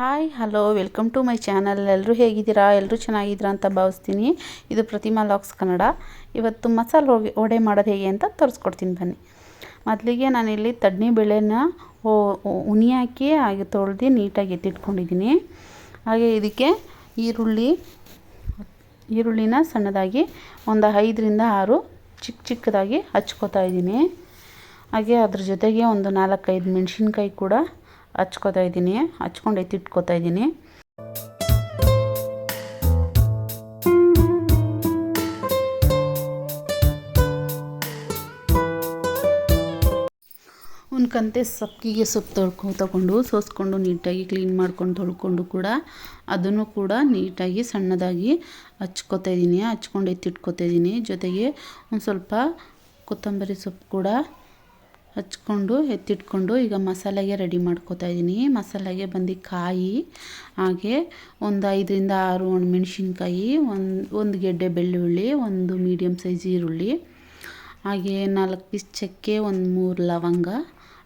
Hi hello welcome to my channel ಎಲ್ಲರೂ ಹೇಗಿದ್ದೀರಾ? ಎಲ್ಲರೂ ಚೆನ್ನಾಗಿದ್ದೀರಾ ಅಂತ ಭಾವಿಸ್ತೀನಿ. ಇದು ಪ್ರತಿಮಾ ಲಾಕ್ಸ್ ಕನ್ನಡ. ಇವತ್ತು ಮಸಾಲೆ ಹೋಗಿ ವಡೆ ಮಾಡೋದು ಹೇಗೆ ಅಂತ ತೋರಿಸ್ಕೊಡ್ತೀನಿ ಬನ್ನಿ. ಮೊದಲಿಗೆ ನಾನಿಲ್ಲಿ ತಡ್ನಿ ಬೇಳೆನ ಉನಿ ಹಾಕಿ ಹಾಗೆ ತೊಳೆದು ನೀಟಾಗಿ ಎತ್ತಿಟ್ಕೊಂಡಿದ್ದೀನಿ. ಹಾಗೆ ಇದಕ್ಕೆ ಈರುಳ್ಳಿ, ಈರುಳ್ಳಿನ ಸಣ್ಣದಾಗಿ ಒಂದು ಐದರಿಂದ ಆರು ಚಿಕ್ಕ ಚಿಕ್ಕದಾಗಿ ಹಚ್ಕೋತಾ ಇದ್ದೀನಿ. ಹಾಗೆ ಅದ್ರ ಜೊತೆಗೆ ಒಂದು ನಾಲ್ಕೈದು ಮೆಣಸಿನ್ಕಾಯಿ ಕೂಡ ಹಚ್ಕೋತಾ ಇದ್ದೀನಿ. ಹಚ್ಕೊಂಡು ಎತ್ತಿಟ್ಕೋತಾ ಇದ್ದೀನಿ. ಕಂತೆ ಸೊಪ್ಪಿಗೆ ಸೊಪ್ಪು ತೊಳ್ಕೊ, ತಗೊಂಡು ಸೋಸ್ಕೊಂಡು ನೀಟಾಗಿ ಕ್ಲೀನ್ ಮಾಡ್ಕೊಂಡು ತೊಳ್ಕೊಂಡು ಕೂಡ ಅದನ್ನು ಕೂಡ ನೀಟಾಗಿ ಸಣ್ಣದಾಗಿ ಹಚ್ಕೋತಾ ಇದ್ದೀನಿ. ಹಚ್ಕೊಂಡು ಎತ್ತಿಟ್ಕೋತಾ ಇದ್ದೀನಿ. ಜೊತೆಗೆ ಒಂದು ಸ್ವಲ್ಪ ಕೊತ್ತಂಬರಿ ಸೊಪ್ಪು ಕೂಡ ಹಚ್ಕೊಂಡು ಎತ್ತಿಟ್ಕೊಂಡು ಈಗ ಮಸಾಲೆಗೆ ರೆಡಿ ಮಾಡ್ಕೋತಾ ಇದ್ದೀನಿ. ಮಸಾಲೆಗೆ ಬಂದು ಕಾಯಿ, ಹಾಗೆ ಒಂದು ಐದರಿಂದ ಆರು ಒಣಮೆಣ್ಸಿನ್ಕಾಯಿ, ಒಂದು ಒಂದು ಗೆಡ್ಡೆ ಬೆಳ್ಳುಳ್ಳಿ, ಒಂದು ಮೀಡಿಯಮ್ ಸೈಜ್ ಈರುಳ್ಳಿ, ಹಾಗೆ ನಾಲ್ಕು ಪೀಸ್ ಚಕ್ಕೆ, ಒಂದು ಮೂರು ಲವಂಗ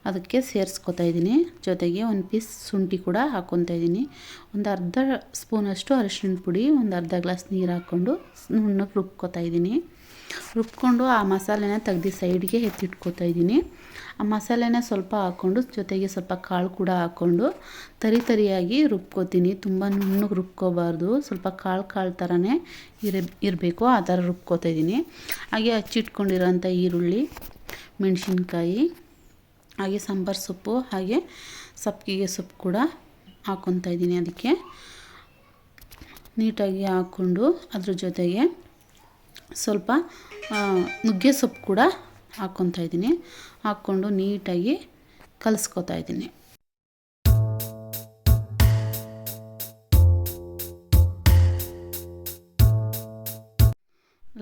ಅದಕ್ಕೆ ಸೇರಿಸ್ಕೊತಾ ಇದ್ದೀನಿ. ಜೊತೆಗೆ ಒಂದು ಪೀಸ್ ಶುಂಠಿ ಕೂಡ ಹಾಕ್ಕೊತಾ ಇದ್ದೀನಿ. ಒಂದು ಅರ್ಧ ಸ್ಪೂನಷ್ಟು ಅರಿಶಿಣ ಪುಡಿ, ಒಂದು ಅರ್ಧ ಗ್ಲಾಸ್ ನೀರು ಹಾಕ್ಕೊಂಡು ನುಣ್ಣಗೆ ರುಬ್ಕೊತಾ ಇದ್ದೀನಿ. ರುಬ್ಕೊಂಡು ಆ ಮಸಾಲೆನ ತೆಗ್ದು ಸೈಡ್ಗೆ ಎತ್ತಿಟ್ಕೋತಾ ಇದ್ದೀನಿ. ಆ ಮಸಾಲೆನ ಸ್ವಲ್ಪ ಹಾಕ್ಕೊಂಡು ಜೊತೆಗೆ ಸ್ವಲ್ಪ ಕಾಳು ಕೂಡ ಹಾಕ್ಕೊಂಡು ತರಿ ತರಿಯಾಗಿ ರುಬ್ಕೋತೀನಿ. ತುಂಬ ನುಣ್ಣಗೆ ರುಬ್ಕೋಬಾರ್ದು. ಸ್ವಲ್ಪ ಕಾಳು ಕಾಳು ಥರನೇ ಇರ, ಇರಬೇಕು. ಆ ಥರ ರುಬ್ಕೋತಾ ಇದ್ದೀನಿ. ಹಾಗೆ ಹಚ್ಚಿಟ್ಕೊಂಡಿರೋಂಥ ಈರುಳ್ಳಿ, ಮೆಣಸಿನ್ಕಾಯಿ, ಹಾಗೆ ಸಾಂಬಾರು ಸೊಪ್ಪು, ಹಾಗೆ ಸಪ್ಪಿಗೆ ಸೊಪ್ಪು ಕೂಡ ಹಾಕ್ಕೊತಾ ಇದ್ದೀನಿ ಅದಕ್ಕೆ. ನೀಟಾಗಿ ಹಾಕ್ಕೊಂಡು ಅದ್ರ ಜೊತೆಗೆ ಸ್ವಲ್ಪ ನುಗ್ಗೆ ಸೊಪ್ಪು ಕೂಡ ಹಾಕ್ಕೊತಾ ಇದ್ದೀನಿ. ಹಾಕ್ಕೊಂಡು ನೀಟಾಗಿ ಕಲಿಸ್ಕೊತಾ ಇದ್ದೀನಿ.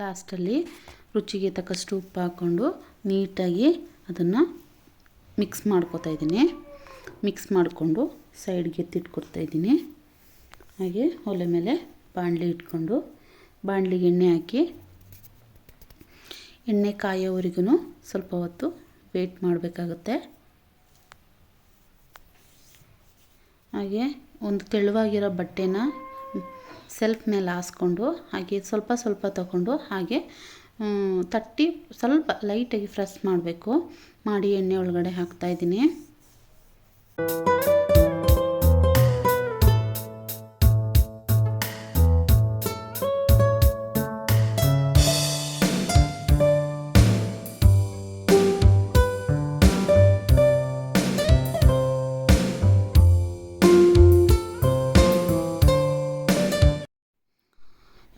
ಲಾಸ್ಟಲ್ಲಿ ರುಚಿಗೆ ತಕ್ಕಷ್ಟು ಉಪ್ಪು ಹಾಕ್ಕೊಂಡು ನೀಟಾಗಿ ಅದನ್ನು ಮಿಕ್ಸ್ ಮಾಡ್ಕೋತಾ ಇದ್ದೀನಿ. ಮಿಕ್ಸ್ ಮಾಡಿಕೊಂಡು ಸೈಡ್ಗೆ ಎತ್ತಿಟ್ಕೊಡ್ತಾ ಇದ್ದೀನಿ. ಹಾಗೆ ಒಲೆ ಮೇಲೆ ಬಾಣಲಿ ಇಟ್ಕೊಂಡು, ಬಾಣಲಿಗೆ ಎಣ್ಣೆ ಹಾಕಿ ಎಣ್ಣೆ ಕಾಯೋವರೆಗೂ ಸ್ವಲ್ಪ ಹೊತ್ತು ವೇಟ್ ಮಾಡಬೇಕಾಗುತ್ತೆ. ಹಾಗೆ ಒಂದು ತೆಳುವಾಗಿರೋ ಬಟ್ಟೆನ ಸೆಲ್ಫ್ ಮೇಲೆ ಹಾಸ್ಕೊಂಡು, ಹಾಗೆ ಸ್ವಲ್ಪ ಸ್ವಲ್ಪ ತಗೊಂಡು ಹಾಗೆ ತಟ್ಟಿ ಸ್ವಲ್ಪ ಲೈಟಾಗಿ ಫ್ರೆಶ್ ಮಾಡಬೇಕು. ಮಾಡಿ ಎಣ್ಣೆ ಒಳಗಡೆ ಹಾಕ್ತಾಯಿದ್ದೀನಿ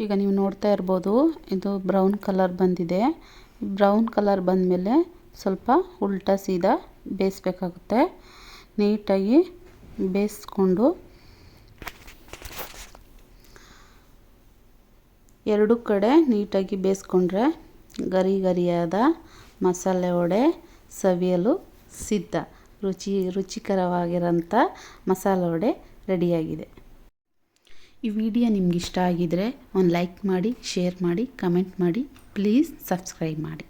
ಈಗ ನೀವು ನೋಡ್ತಾ ಇರ್ಬೋದು, ಇದು ಬ್ರೌನ್ ಕಲರ್ ಬಂದಿದೆ. ಬ್ರೌನ್ ಕಲರ್ ಬಂದಮೇಲೆ ಸ್ವಲ್ಪ ಉಲ್ಟಾ ಸೀದಾ ಬೇಯಿಸ್ಬೇಕಾಗುತ್ತೆ. ನೀಟಾಗಿ ಬೇಯಿಸ್ಕೊಂಡು ಎರಡು ಕಡೆ ನೀಟಾಗಿ ಬೇಯಿಸ್ಕೊಂಡ್ರೆ ಗರಿ ಗರಿಯಾದ ಮಸಾಲೆ ವಡೆ ಸವಿಯಲು ಸಿದ್ಧ. ರುಚಿ, ರುಚಿಕರವಾಗಿರೋಂಥ ಮಸಾಲೆ ವಡೆ ರೆಡಿಯಾಗಿದೆ. ಈ ವಿಡಿಯೋ ನಿಮ್ಗೆ ಇಷ್ಟ ಆಗಿದರೆ ಒಂದು ಲೈಕ್ ಮಾಡಿ, ಶೇರ್ ಮಾಡಿ, ಕಮೆಂಟ್ ಮಾಡಿ ಪ್ಲೀಸ್ ಸಬ್ಸ್ಕ್ರೈಬ್ ಮಾಡಿ.